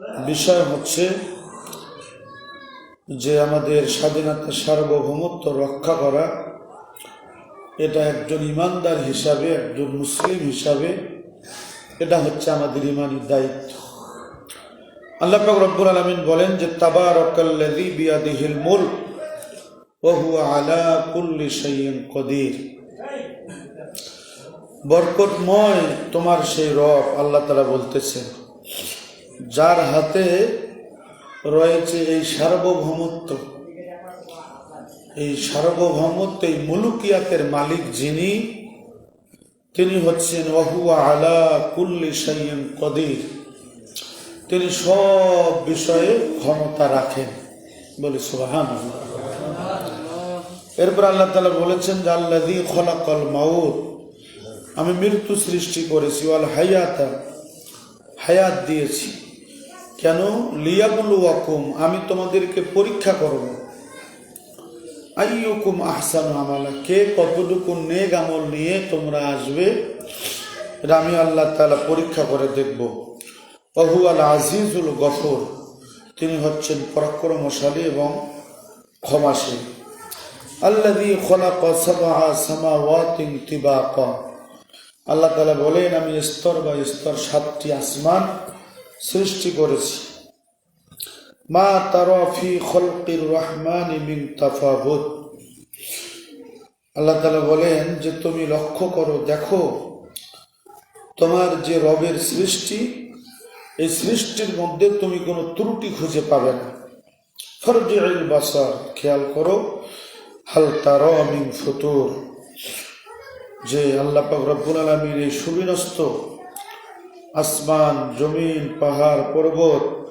বিষয় হচ্ছে যে আমাদের স্বাধীনতা সার্বভৌমত্ব রক্ষা করা, এটা একজন ইমানদার হিসাবে, একজন মুসলিম হিসাবে, এটা হচ্ছে আমাদের ইমানি দায়িত্ব। আল্লাহ রব্বুল আলমিন বলেন যে, তাবারাকাল্লাযী বিয়াদিহিল ওয়া হুয়া আলা কুল্লি শাইইন কদির। বরকতময় তোমার সেই রব, আল্লাহ তারা বলতেছেন। যার হাতে রয়েছে এই সার্বভৌমত্ব। এই সার্বভৌমত্ব, এই মুলুকিয়াতের মালিক যিনি, তিনি হচ্ছেন ওহুয়া আলা কুল্লি সাইয়ন কদির। তিনি সব বিষয়ে ক্ষমতা রাখেন। বলে সুবাহান এরপর আল্লাহ তালা বলেছেন যে আল্লাদি খলাকল মাউত। আমি মৃত্যু সৃষ্টি করেছি, ওয়াল হায়াতা, হায়াত দিয়েছি। কেন? লিয়াবুল ওয়াকুম আমি তোমাদেরকে পরীক্ষা করব। আইয়ুকুম আহসান আমালা, কে কতটুকু নেক আমল নিয়ে তোমরা আসবে আমি আল্লাহ তালা পরীক্ষা করে দেখব। অহু আল আজিজুল গফর, তিনি হচ্ছেন পরাক্রমশালী এবং ক্ষমাশীল। আল্লাদি সাবা সামাওয়াতিন তিবাকা। আল্লাহ তালা বলেন, আমি স্তর বা স্তর সাতটি আসমান সৃষ্টি করেছি। মা তারফি খলকির রহমান মিন তাফাবুত। আল্লাহ তালা বলেন যে, তুমি লক্ষ্য করো, দেখো, তোমার যে রবের সৃষ্টি, এই সৃষ্টির মধ্যে তুমি কোনো ত্রুটি খুঁজে পাবে না। ফরজিল বাসার, খেয়াল করো, হাল তার মিন ফুতুর। যে আল্লাহ পাক রব্বুল আলমীর এই সুবিনস্ত আসমান, জমিন, পাহাড়, পর্বত,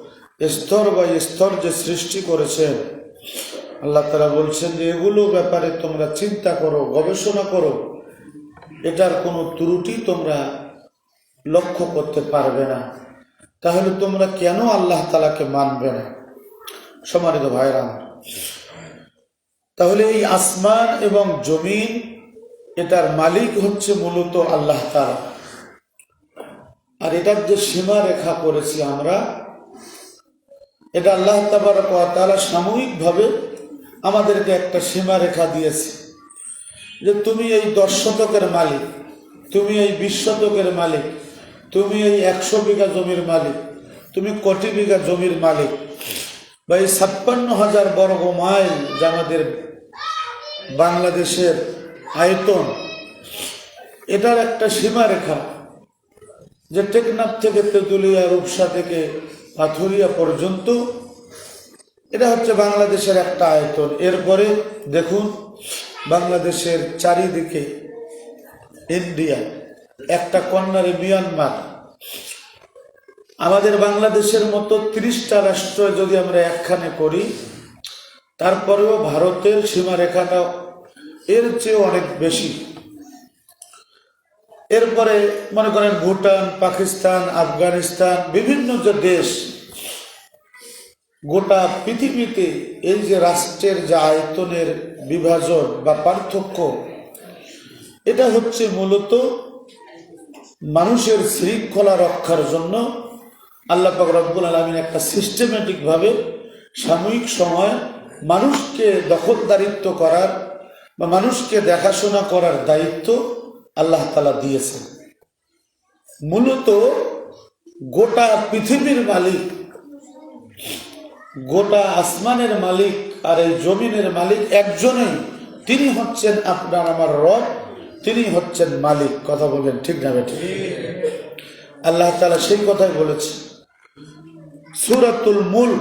স্তর বা স্তর যে সৃষ্টি করেছেন। আল্লাহ তারা বলছেন যে, এগুলো ব্যাপারে তোমরা চিন্তা করো, গবেষণা করো। এটার কোনো ত্রুটি তোমরা লক্ষ্য করতে পারবে না। তাহলে তোমরা কেন আল্লাহ তালাকে মানবে না? সমানিত ভাইরা। তাহলে এই আসমান এবং জমিন, এটার মালিক হচ্ছে মূলত আল্লাহ তালা আর এটার যে সীমা রেখা করেছি আমরা, এটা আল্লাহ তালা সাময়িকভাবে আমাদেরকে একটা সীমা রেখা দিয়েছে। যে তুমি এই দশ শতকের মালিক, তুমি এই বিশ শতকের মালিক, তুমি এই একশো বিঘা জমির মালিক, তুমি কোটি বিঘা জমির মালিক বা এই ছাপ্পান্ন হাজার বর্গ মাইল যা আমাদের বাংলাদেশের আয়তন, এটার একটা সীমারেখা যে টেকনাফ থেকে তেঁতুলিয়া রূপসা থেকে পাথুরিয়া পর্যন্ত, এটা হচ্ছে বাংলাদেশের একটা আয়তন। এরপরে দেখুন, বাংলাদেশের চারিদিকে ইন্ডিয়া, একটা কন্যারে মিয়ানমার। আমাদের বাংলাদেশের মতো ত্রিশটা রাষ্ট্র যদি আমরা একখানে করি, তারপরেও ভারতের সীমারেখাটা এর চেয়ে অনেক বেশি। এরপরে মনে করেন ভুটান, পাকিস্তান, আফগানিস্তান, বিভিন্ন যে দেশ, গোটা পৃথিবীতে এই যে রাষ্ট্রের যে আয়তনের বিভাজন বা পার্থক্য, এটা হচ্ছে মূলত মানুষের শৃঙ্খলা রক্ষার জন্য আল্লাহ রব্বুল আলমিন একটা সিস্টেমেটিকভাবে সাময়িক সময় মানুষকে দখলদারিত্ব করার বা মানুষকে দেখাশোনা করার দায়িত্ব আল্লাহ তালা দিয়েছেন। মূলত গোটা পৃথিবীর মালিক, গোটা আসমানের মালিক আর এই জমিনের মালিক একজনেই তিনি হচ্ছেন আপনার আমার রব, তিনি হচ্ছেন মালিক। কথা বললেন ঠিক না বেঠিক আল্লাহ তালা সেই কথাই বলেছে সুরাতুল মূল,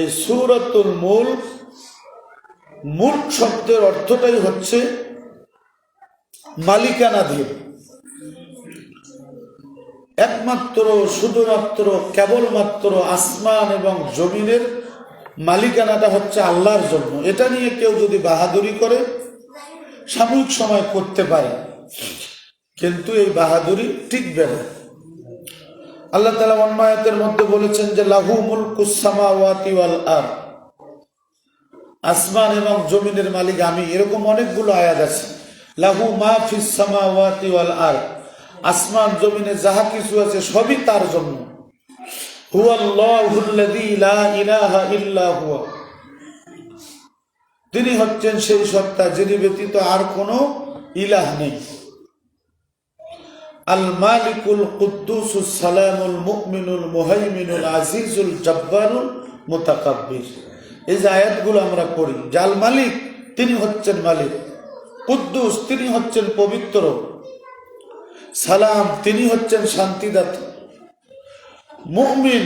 এই সুরাতুল মূল মূল শব্দের অর্থটাই হচ্ছে মালিকানাধীন একমাত্র, শুধুমাত্র, কেবলমাত্র আসমান এবং জমিনের মালিকানাটা হচ্ছে আল্লাহর জন্য। এটা নিয়ে কেউ যদি বাহাদুরি করে, সাময়িক সময় করতে পারে। কিন্তু এই বাহাদুরি টিকবে না। আল্লাহ তালা অন্যায়তের মধ্যে বলেছেন যে, লাহু মুলকুসামা ওয়াতি ওয়াল আর আসমান এবং জমিনের মালিক আমি, এরকম অনেকগুলো আয়াত আছে। লাহু মা ফিস সামাওয়াতি আসমান, জমিনে যাহা কিছু আছে, সবই তার জন্য। তিনি হচ্ছেন সেই সত্তা যিনি ব্যতীত আর কোনো ইলাহ নেই। আল মালিকুল কুদ্দুসুস সালামুল মুমিনুল মুহাইমিনুল আজিজুল জব্বারুল মুতাকাব্বির। এই যে আয়াতগুলো আমরা পড়ি জাল মালিক, তিনি হচ্ছেন মালিক। কুদ্দুস, তিনি হচ্ছেন পবিত্র। সালাম, তিনি হচ্ছেন শান্তিদাতা। মুমিন,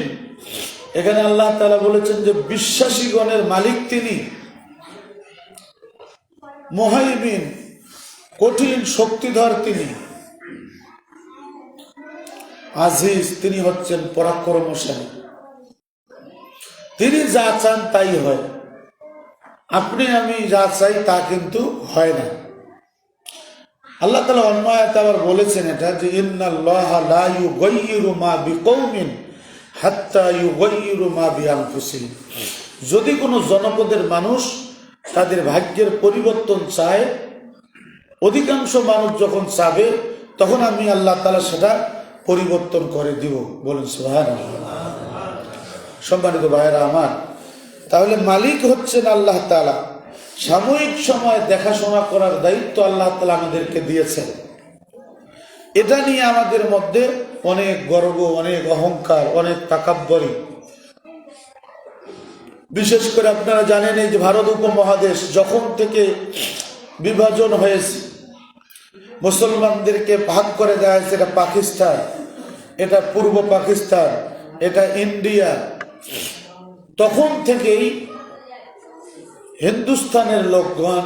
এখানে আল্লাহ তালা বলেছেন যে বিশ্বাসীগণের মালিক তিনি। মহাইমিন, কঠিন শক্তিধর তিনি। আজিজ, তিনি হচ্ছেন পরাক্রমশালী। তিনি যা চান তাই হয়। আপনি আমি যা চাই তা কিন্তু হয় না। আল্লাহ তালা অন্য আবার বলেছেন এটা যে যদি কোনো জনপদের মানুষ তাদের ভাগ্যের পরিবর্তন চায়, অধিকাংশ মানুষ যখন চাবে, তখন আমি আল্লাহ তালা সেটা পরিবর্তন করে দিব। বলেন সুহান সম্মানিত ভাইয়েরা আমার, তাহলে মালিক হচ্ছেন আল্লাহ তালা সাময়িক সময় দেখাশোনা করার দায়িত্ব আল্লাহ তালা আমাদেরকে দিয়েছেন। এটা নিয়ে আমাদের মধ্যে অনেক গর্ব, অনেক অহংকার, অনেক তাকাব্বরী। বিশেষ করে আপনারা জানেন এই যে ভারত উপমহাদেশ, যখন থেকে বিভাজন হয়েছে, মুসলমানদেরকে ভাগ করে দেওয়া হয়েছে, এটা পাকিস্তান, এটা পূর্ব পাকিস্তান, এটা ইন্ডিয়া। তখন থেকেই হিন্দুস্তানের লোকগণ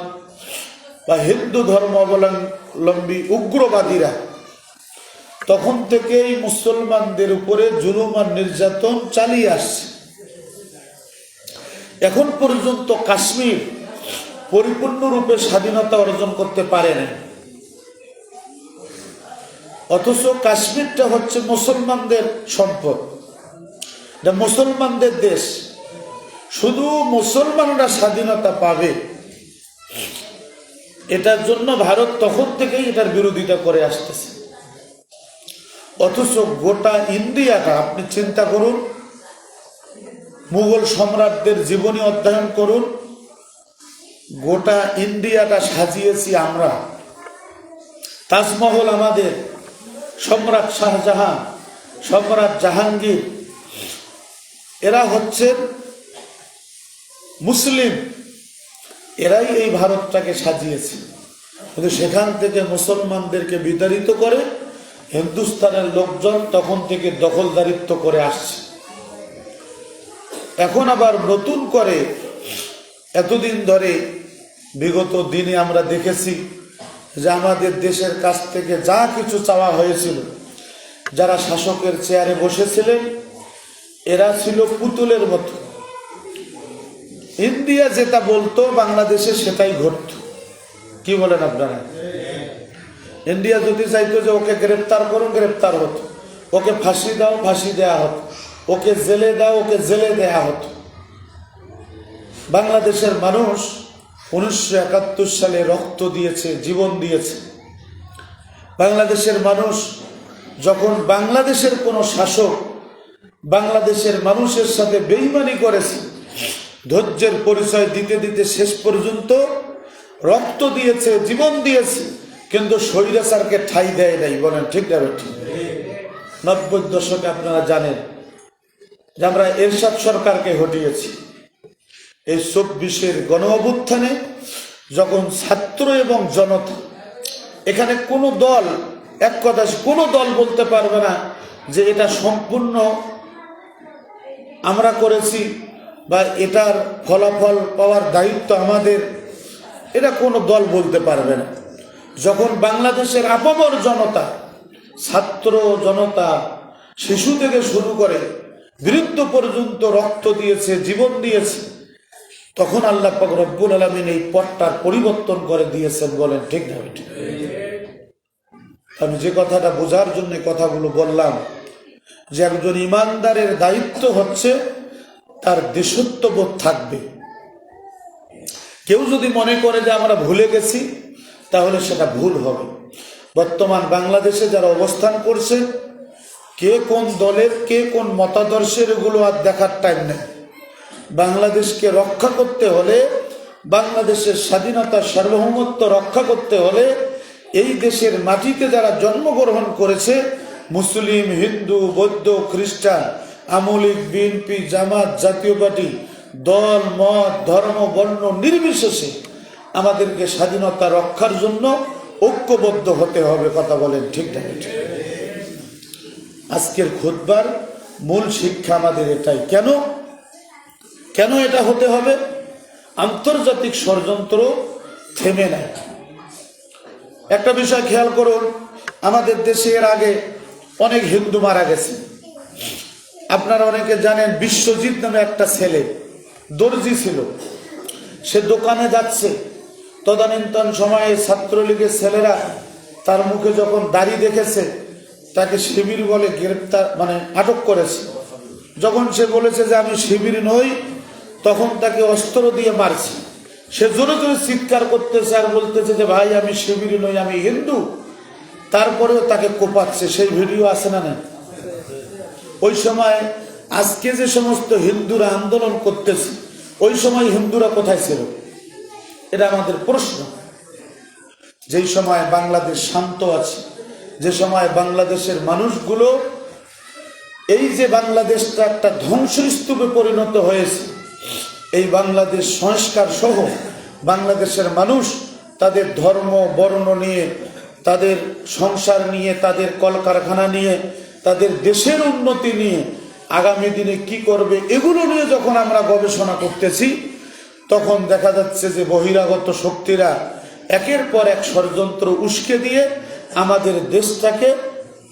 বা হিন্দু ধর্ম অবলম্বী উগ্রবাদীরা তখন থেকেই মুসলমানদের উপরে জুলুম আর নির্যাতন চালিয়ে আসছে। এখন পর্যন্ত কাশ্মীর পরিপূর্ণরূপে স্বাধীনতা অর্জন করতে পারে না অথচ কাশ্মীরটা হচ্ছে মুসলমানদের সম্পদ। মুসলমানদের দেশ। শুধু মুসলমানরা স্বাধীনতা পাবে, এটার জন্য ভারত তখন থেকেই এটার বিরোধিতা করে আসতেছে। অথচ গোটা ইন্ডিয়াটা, আপনি চিন্তা করুন, মুঘল সম্রাটদের জীবনী অধ্যয়ন করুন, গোটা ইন্ডিয়াটা সাজিয়েছি আমরা। তাজমহল আমাদের, সম্রাট শাহজাহান, সম্রাট জাহাঙ্গীর, এরা হচ্ছেন মুসলিম, এরাই এই ভারতটাকে সাজিয়েছে। কিন্তু সেখান থেকে মুসলমানদেরকে বিতাড়িত করে হিন্দুস্তানের লোকজন তখন থেকে দখলদারিত্ব করে আসছে। এখন আবার নতুন করে এতদিন ধরে বিগত দিনে আমরা দেখেছি যে আমাদের দেশের কাছ থেকে যা কিছু চাওয়া হয়েছিল, যারা শাসকের চেয়ারে বসেছিলেন, এরা ছিল পুতুলের মতো। ইন্ডিয়া যেটা বলতো, বাংলাদেশে সেটাই ঘটত। কি বলেন আপনারা? ইন্ডিয়া যদি চাইতো যে ওকে গ্রেপ্তার করুন গ্রেপ্তার হতো। ওকে ফাঁসি দাও, ফাঁসি দেয়া হতো। ওকে জেলে দাও, ওকে জেলে দেয়া হতো। বাংলাদেশের মানুষ উনিশশো একাত্তর সালে রক্ত দিয়েছে, জীবন দিয়েছে। বাংলাদেশের মানুষ যখন বাংলাদেশের কোনো শাসক বাংলাদেশের মানুষের সাথে বেইমানি করেছে ধৈর্যের পরিচয় দিতে দিতে শেষ পর্যন্ত রক্ত দিয়েছে, জীবন দিয়েছে, কিন্তু স্বৈরাচারকে ঠাই দেয় নাই। বলেন, ঠিক না ঠিক নব্বই দশকে আপনারা জানেন যে আমরা এরশাদ সরকারকে হটিয়েছি। এই চব্বিশের গণ অভ্যুত্থানে যখন ছাত্র এবং জনতা এখানে কোনো দল, এক কথা কোনো দল বলতে পারবে না যে এটা সম্পূর্ণ আমরা করেছি বা এটার ফলাফল পাওয়ার দায়িত্ব আমাদের, এটা কোনো দল বলতে পারবে না। যখন বাংলাদেশের আপামর জনতা, ছাত্র জনতা, শিশু থেকে শুরু করে বৃদ্ধ পর্যন্ত রক্ত দিয়েছে, জীবন দিয়েছে, তখন আল্লাহ পাক রব্বুল আলমিন এই পথটার পরিবর্তন করে দিয়েছেন বলেন, ঠিক না ঠিক আমি যে কথাটা বোঝার জন্য কথাগুলো বললাম, যে একজন ইমানদারের দায়িত্ব হচ্ছে তার দেশত্ববোধ থাকবে। কেউ যদি মনে করে যে আমরা ভুলে গেছি, তাহলে সেটা ভুল হবে। বর্তমান বাংলাদেশে যারা অবস্থান করছে, কে কোন দলের, কে কোন মতাদর্শের এগুলো আর দেখার টাইম নেই। বাংলাদেশকে রক্ষা করতে হলে, বাংলাদেশের স্বাধীনতা, সার্বভৌমত্ব রক্ষা করতে হলে, এই দেশের মাটিতে যারা জন্মগ্রহণ করেছে, মুসলিম, হিন্দু, বৌদ্ধ, খ্রিস্টান আমলিক, বিএনপি, জামাত, জাতীয় পার্টি, দল, মত, ধর্ম, বর্ণ নির্বিশেষে আমাদেরকে স্বাধীনতা রক্ষার জন্য ঐক্যবদ্ধ হতে হবে কথা বলেন ঠিক না আজকের খুদবার মূল শিক্ষা আমাদের এটাই। কেন? কেন এটা হতে হবে? আন্তর্জাতিক ষড়যন্ত্র থেমে নেয় একটা বিষয় খেয়াল করুন, আমাদের দেশে এর আগে অনেক হিন্দু মারা গেছে। আপনারা অনেকে জানেন বিশ্বজিৎ নামে একটা ছেলে, দর্জি ছিল। সে দোকানে যাচ্ছে। তদানীন্তন সময়ে ছাত্রলীগের ছেলেরা তার মুখে যখন দাড়ি দেখেছে, তাকে শিবির বলে গ্রেপ্তার মানে আটক করেছে। যখন সে বলেছে যে আমি শিবির নই, তখন তাকে অস্ত্র দিয়ে মারছে। সে জোরে জোরে চিৎকার করতেছে আর বলতেছে যে, ভাই, আমি শিবির নই, আমি হিন্দু। তারপরেও তাকে কোপাচ্ছে। সেই ভিডিও আছে না না ওই সময় আজকে যে সমস্ত হিন্দুরা আন্দোলন করতেছে, ওই সময় হিন্দুরা কোথায় ছিল? এটা আমাদের প্রশ্ন। যেই সময় বাংলাদেশ শান্ত আছে, যে সময় বাংলাদেশের মানুষগুলো এই যে বাংলাদেশটা একটা ধ্বংসস্তূপে পরিণত হয়েছে, এই বাংলাদেশ সংস্কার সহ বাংলাদেশের মানুষ তাদের ধর্ম, বর্ণ নিয়ে, তাদের সংসার নিয়ে, তাদের কলকারখানা নিয়ে তাদের দেশের উন্নতি নিয়ে আগামী দিনে কি করবে, এগুলো নিয়ে যখন আমরা গবেষণা করতেছি, তখন দেখা যাচ্ছে যে বহিরাগত শক্তিরা একের পর এক ষড়যন্ত্র উস্কে দিয়ে আমাদের দেশটাকে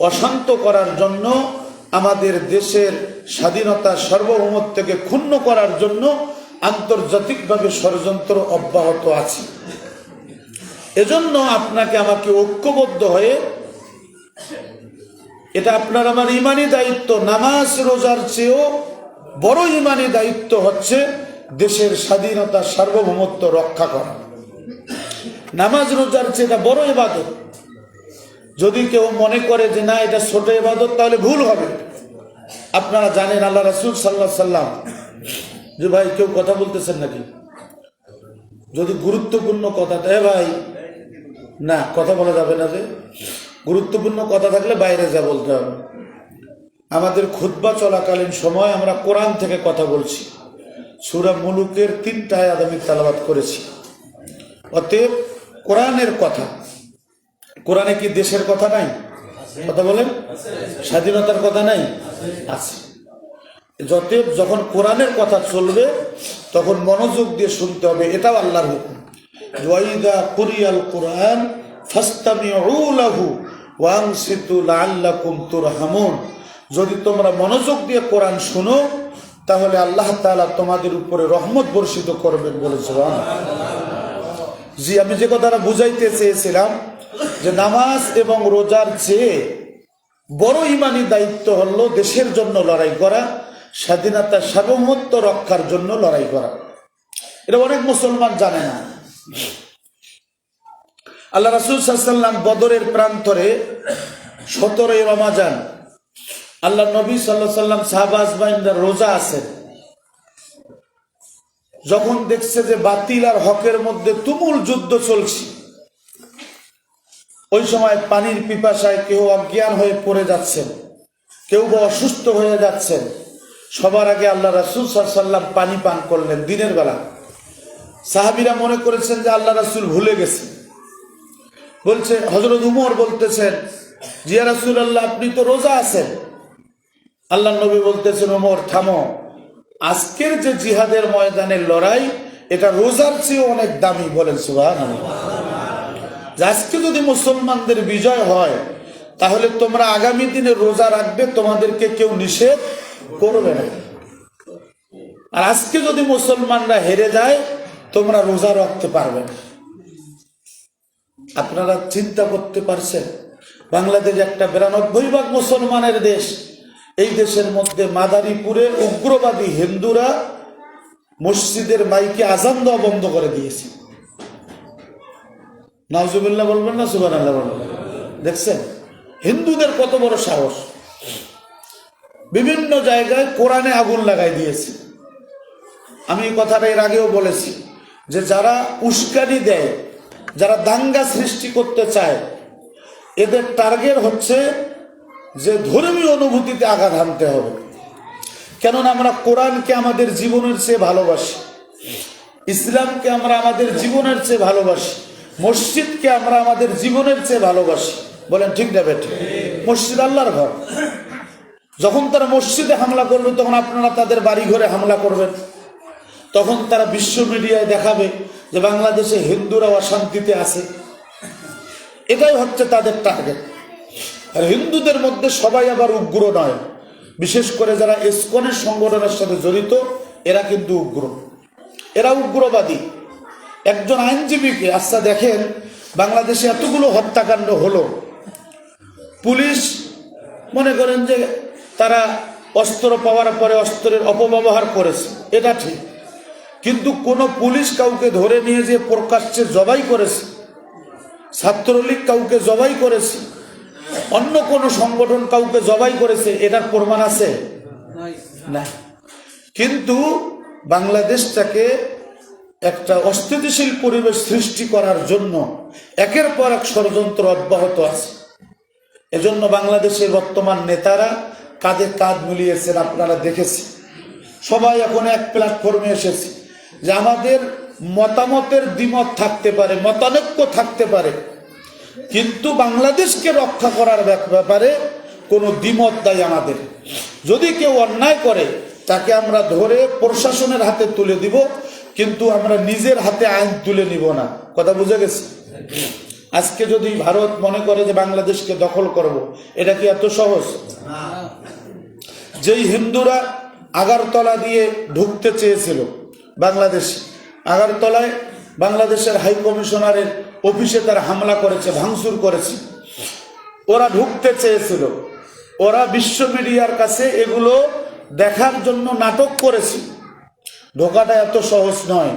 অশান্ত করার জন্য, আমাদের দেশের স্বাধীনতা সার্বভৌমত্বকে ক্ষুণ্ণ করার জন্য আন্তর্জাতিকভাবে ষড়যন্ত্র অব্যাহত আছে। এজন্য আপনাকে আমাকে ঐক্যবদ্ধ হয়ে এটা আপনার আমার ইমানি দায়িত্ব। নামাজ, রোজার চেয়েও বড় ইমানি দায়িত্ব হচ্ছে দেশের স্বাধীনতা, সার্বভৌমত্ব রক্ষা করা। নামাজ, রোজার চেয়ে এটা বড় ইবাদত। যদি কেউ মনে করে যে না, এটা ছোট ইবাদত, তাহলে ভুল হবে। আপনারা জানেন আল্লাহ রাসুল সাল্লাহ সাল্লাম যে ভাই, কেউ কথা বলতেছেন নাকি? যদি গুরুত্বপূর্ণ কথা দেয় ভাই, না, কথা বলা যাবে না যে? গুরুত্বপূর্ণ কথা থাকলে বাইরে যা বলতে হবে। আমাদের খুদ্া চলাকালীন সময় আমরা কোরআন থেকে কথা বলছি। সুরা মুলুকের তিনটা আয়াত আমি তালাবাত করেছি। অতএব কোরআনের কথা, কোরআনে কি দেশের কথা নাই? কথা বলেন। স্বাধীনতার কথা নাই? আছে। যতএব যখন কোরআনের কথা চলবে, তখন মনোযোগ দিয়ে শুনতে হবে, এটাও আল্লাহর হুকুম। ওয়াইদা কুরিয়াল কোরআন ফাস্তামিউ লাহু। লাআল্লাকুম তুরহামুন। যদি তোমরা মনোযোগ দিয়ে কোরআন শুনো, তাহলে আল্লাহ তালা তোমাদের উপরে রহমত বর্ষিত করবেন বলে জি, আমি যে কথাটা বুঝাইতে চেয়েছিলাম, যে নামাজ এবং রোজার চেয়ে বড় ইমানি দায়িত্ব হলো দেশের জন্য লড়াই করা, স্বাধীনতা সার্বভৌমত্ব রক্ষার জন্য লড়াই করা। এটা অনেক মুসলমান জানে না। আল্লাহ রাসুল সাল্লাম বদরের প্রান্তরে সতেরোই রমাজান, আল্লাহ নবী সাল্লাহ সাল্লাম শাহবাজ বাইন্দা রোজা আছেন। যখন দেখছে যে বাতিল আর হকের মধ্যে তুমুল যুদ্ধ চলছে, ওই সময় পানির পিপাসায় কেউ অজ্ঞান হয়ে পড়ে যাচ্ছেন, কেউ বা অসুস্থ হয়ে যাচ্ছেন। সবার আগে আল্লাহ রাসুল সাল্লাম পানি পান করলেন দিনের বেলা। সাহাবিরা মনে করেছেন যে আল্লাহ রাসুল ভুলে গেছে বলছে হজরত উমর বলতেছেন জিয়া রাসুল আল্লাহ আপনি তো রোজা আছেন। আল্লাহ নবী বলতেছেন, উমর, থামো। আজকের যে জিহাদের ময়দানের লড়াই, এটা রোজার চেয়ে অনেক দামি বলেন সুবাহ আজকে যদি মুসলমানদের বিজয় হয়, তাহলে তোমরা আগামী দিনে রোজা রাখবে, তোমাদেরকে কেউ নিষেধ করবে না। আর আজকে যদি মুসলমানরা হেরে যায়, তোমরা রোজা রাখতে পারবে না। আপনারা চিন্তা করতে পারছেন, বাংলাদেশ একটা বিরানব্বই ভাগ মুসলমানের দেশ। এই দেশের মধ্যে মাদারীপুরের উগ্রবাদী হিন্দুরা মসজিদের মাইকে আজান দেওয়া বন্ধ করে দিয়েছে। নাজুবিল্লাহ বলবেন না সুবান আল্লাহ বলবেন। দেখছেন? হিন্দুদের কত বড় সাহস। বিভিন্ন জায়গায় কোরআনে আগুন লাগাই দিয়েছে। আমি কথাটা এর আগেও বলেছি যে যারা উস্কানি দেয় যারা দাঙ্গা সৃষ্টি করতে চায়, এদের টার্গেট হচ্ছে যে ধর্মীয় অনুভূতিতে আঘাত হানতে হবে। কেননা আমরা কোরআনকে আমাদের জীবনের চেয়ে ভালোবাসি, ইসলামকে আমরা আমাদের জীবনের চেয়ে ভালোবাসি, মসজিদকে আমরা আমাদের জীবনের চেয়ে ভালোবাসি। বলেন ঠিক না বেঠে? মসজিদ আল্লাহর ঘর। যখন তারা মসজিদে হামলা করবে, তখন আপনারা তাদের বাড়ি ঘরে হামলা করবেন। তখন তারা বিশ্ব মিডিয়ায় দেখাবে যে বাংলাদেশে হিন্দুরা অশান্তিতে আছে। এটাই হচ্ছে তাদের টার্গেট আর হিন্দুদের মধ্যে সবাই আবার উগ্র নয়। বিশেষ করে যারা ইসকনের সংগঠনের সাথে জড়িত, এরা কিন্তু উগ্র। এরা উগ্রবাদী। একজন আইনজীবীকে আচ্ছা দেখেন, বাংলাদেশে এতগুলো হত্যাকাণ্ড হলো। পুলিশ মনে করেন যে তারা অস্ত্র পাওয়ার পরে অস্ত্রের অপব্যবহার করেছে। এটা ঠিক। কিন্তু কোনো পুলিশ কাউকে ধরে নিয়ে যে প্রকাশ্যে জবাই করেছে, ছাত্রলীগ কাউকে জবাই করেছে, অন্য কোনো সংগঠন কাউকে জবাই করেছে, এটার প্রমাণ আছে? না। কিন্তু বাংলাদেশটাকে একটা অস্থিতিশীল পরিবেশ সৃষ্টি করার জন্য একের পর এক ষড়যন্ত্র অব্যাহত আছে। এজন্য বাংলাদেশের বর্তমান নেতারা কাঁধে কাঁধ মিলিয়েছেন, আপনারা দেখেছি সবাই এখন এক প্ল্যাটফর্মে এসেছে। যে আমাদের মতামতের দ্বিমত থাকতে পারে, মতানৈক্য থাকতে পারে। কিন্তু বাংলাদেশকে রক্ষা করার ব্যাপ- ব্যাপারে কোনো দ্বিমত নাই আমাদের। যদি কেউ অন্যায় করে, তাকে আমরা ধরে প্রশাসনের হাতে তুলে দিব, কিন্তু আমরা নিজের হাতে আইন তুলে নিব না। কথা বুঝে গেছে? আজকে যদি ভারত মনে করে যে বাংলাদেশকে দখল করব, এটা কি এত সহজ? যেই হিন্দুরা আগারতলা দিয়ে ঢুকতে চেয়েছিল বাংলাদেশ আগারতলায় বাংলাদেশের হাই কমিশনারের অফিসে তারা হামলা করেছে, ভাঙচুর করেছে। ওরা ঢুকতে চেয়েছিল। ওরা বিশ্ব মিডিয়ার কাছে এগুলো দেখার জন্য নাটক করেছে। ঢোকাটা এত সহজ নয়।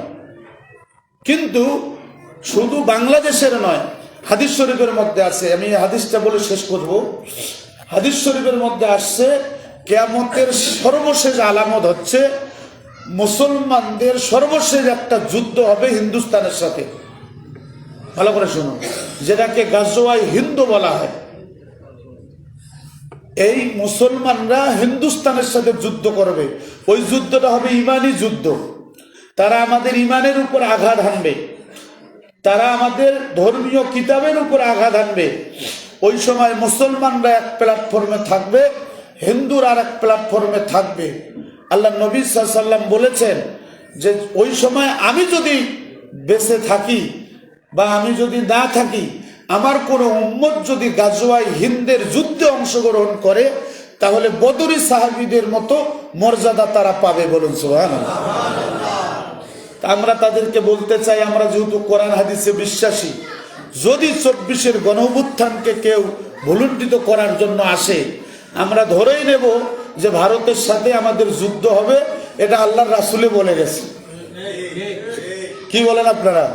কিন্তু শুধু বাংলাদেশের নয়, হাদিস শরীফের মধ্যে আছে। আমি হাদিসটা বলে শেষ করব। হাদিস শরীফের মধ্যে আসছে, কেয়ামতের সর্বশেষ আলামত হচ্ছে মুসলমানদের সর্বশেষ একটা যুদ্ধ হবে হিন্দুস্তানের সাথে। ভালো করে শুনুন যেটাকে গাজোয়াই হিন্দু বলা হয়। এই মুসলমানরা হিন্দুস্তানের সাথে যুদ্ধ করবে। ওই যুদ্ধটা হবে ইমানি যুদ্ধ। তারা আমাদের ইমানের উপর আঘাত হানবে। তারা আমাদের ধর্মীয় কিতাবের উপর আঘাত হানবে। ওই সময় মুসলমানরা এক প্ল্যাটফর্মে থাকবে, হিন্দুর আর এক প্ল্যাটফর্মে থাকবে। আল্লাহ নবী সাল্লাম বলেছেন যে ওই সময় আমি যদি বেঁচে থাকি বা আমি যদি না থাকি, আমার কোনো উম্মত যদি গাজওয়াই হিন্দের যুদ্ধে অংশগ্রহণ করে, তাহলে বদরি সাহাবিদের মতো মর্যাদা তারা পাবে বলুন সোহান আমরা তাদেরকে বলতে চাই, আমরা যেহেতু কোরআন হাদিসে বিশ্বাসী, যদি চব্বিশের গণঅভ্যুত্থানকে কেউ ভুলুণ্ঠিত করার জন্য আসে, আমরা ধরেই নেব যে ভারতের সাথে আমাদের যুদ্ধ হবে, এটা আল্লাহর রাসুলে বলে গেছে। কি বলেন আপনারা?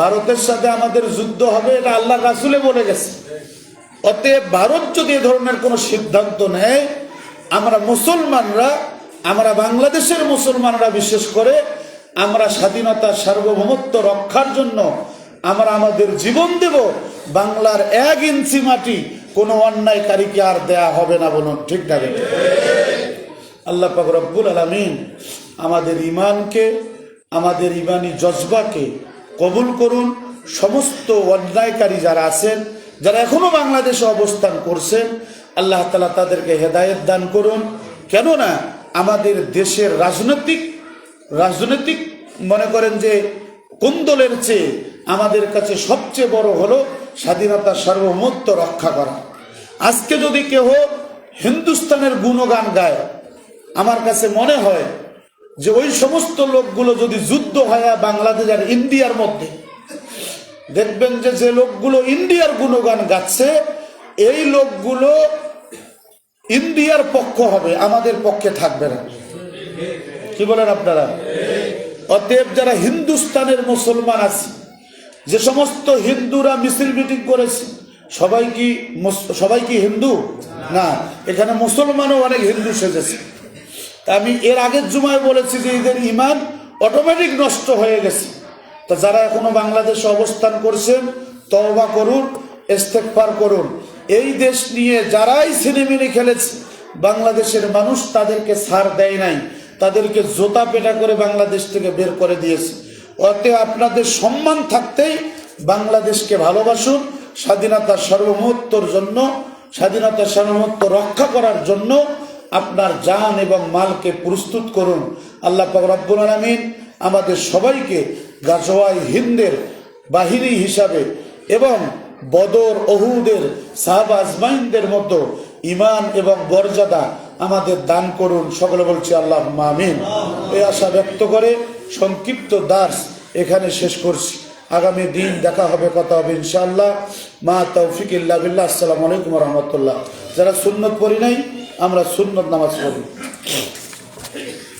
ভারতের সাথে আমাদের যুদ্ধ হবে, এটা আল্লাহর রাসুলে বলে গেছে। অতএব ভারত যদি এ ধরনের কোনো সিদ্ধান্ত নেয়, আমরা মুসলমানরা, আমরা বাংলাদেশের মুসলমানরা বিশেষ করে, আমরা স্বাধীনতার সার্বভৌমত্ব রক্ষার জন্য, আমরা আমাদের জীবন দেব বাংলার এক ইঞ্চি মাটি কোনো অন্যায়কারীকে আর দেয়া হবে না বলুন, ঠিক না? আল্লাহ পাক রব্বুল আলমিন আমাদের ইমানকে আমাদের ইমানি জজবাকে কবুল করুন সমস্ত অন্যায়কারী যারা আছেন, যারা এখনও বাংলাদেশে অবস্থান করছেন, আল্লাহ তালা তাদেরকে হেদায়েত দান করুন কেননা আমাদের দেশের রাজনৈতিক রাজনৈতিক মনে করেন যে কুন্দলের চেয়ে আমাদের কাছে সবচেয়ে বড় হলো স্বাধীনতার সার্বভৌমত্ব রক্ষা করা। আজকে যদি কেহ হিন্দুস্তানের গুণগান গায়, আমার কাছে মনে হয় যে ওই সমস্ত লোকগুলো যদি যুদ্ধ হয় বাংলাদেশ আর ইন্ডিয়ার মধ্যে, দেখবেন যে যে লোকগুলো ইন্ডিয়ার গুণগান গাচ্ছে, এই লোকগুলো ইন্ডিয়ার পক্ষ হবে, আমাদের পক্ষে থাকবে না। কি বলেন আপনারা? অতএব যারা হিন্দুস্তানের মুসলমান আছে যে সমস্ত হিন্দুরা মিছিল মিটিং করেছে, সবাই কি সবাই কি হিন্দু? না, এখানে মুসলমানও অনেক হিন্দু সেজেছে। তা আমি এর আগের জুমায় বলেছি যে এদের ইমান অটোমেটিক নষ্ট হয়ে গেছে। তা যারা এখনও বাংলাদেশে অবস্থান করছেন, তওবা করুন ইস্তেকফার করুন। এই দেশ নিয়ে যারাই সিনেমিনি খেলেছে, বাংলাদেশের মানুষ তাদেরকে ছাড় দেয় নাই, তাদেরকে জোতা পেটা করে বাংলাদেশ থেকে বের করে দিয়েছে। অতএব আপনাদের সম্মান থাকতেই বাংলাদেশকে ভালোবাসুন স্বাধীনতার সার্বভৌমত্বর জন্য স্বাধীনতার সার্বভৌমত্ব রক্ষা করার জন্য আপনার জান এবং মালকে প্রস্তুত করুন। আল্লাহ রব্বুল আলামিন আমাদের সবাইকে গাজওয়াই হিন্দের বাহিনী হিসাবে এবং বদর অহুদের সাহাব আজমাইনদের মতো ইমান এবং মর্যাদা আমাদের দান করুন। সকলে বলছি আল্লাহ মামিন এই আশা ব্যক্ত করে সংক্ষিপ্ত দাস এখানে শেষ করছি। আগামী দিন দেখা হবে, কথা হবে ইনশাআল্লাহ। মা তৌফিক ইল্লা বিল্লাহ। আসসালামু আলাইকুম রহমতুল্লাহ। যারা সুন্নত পড়ি নাই, আমরা সুন্নত নামাজ পড়ি।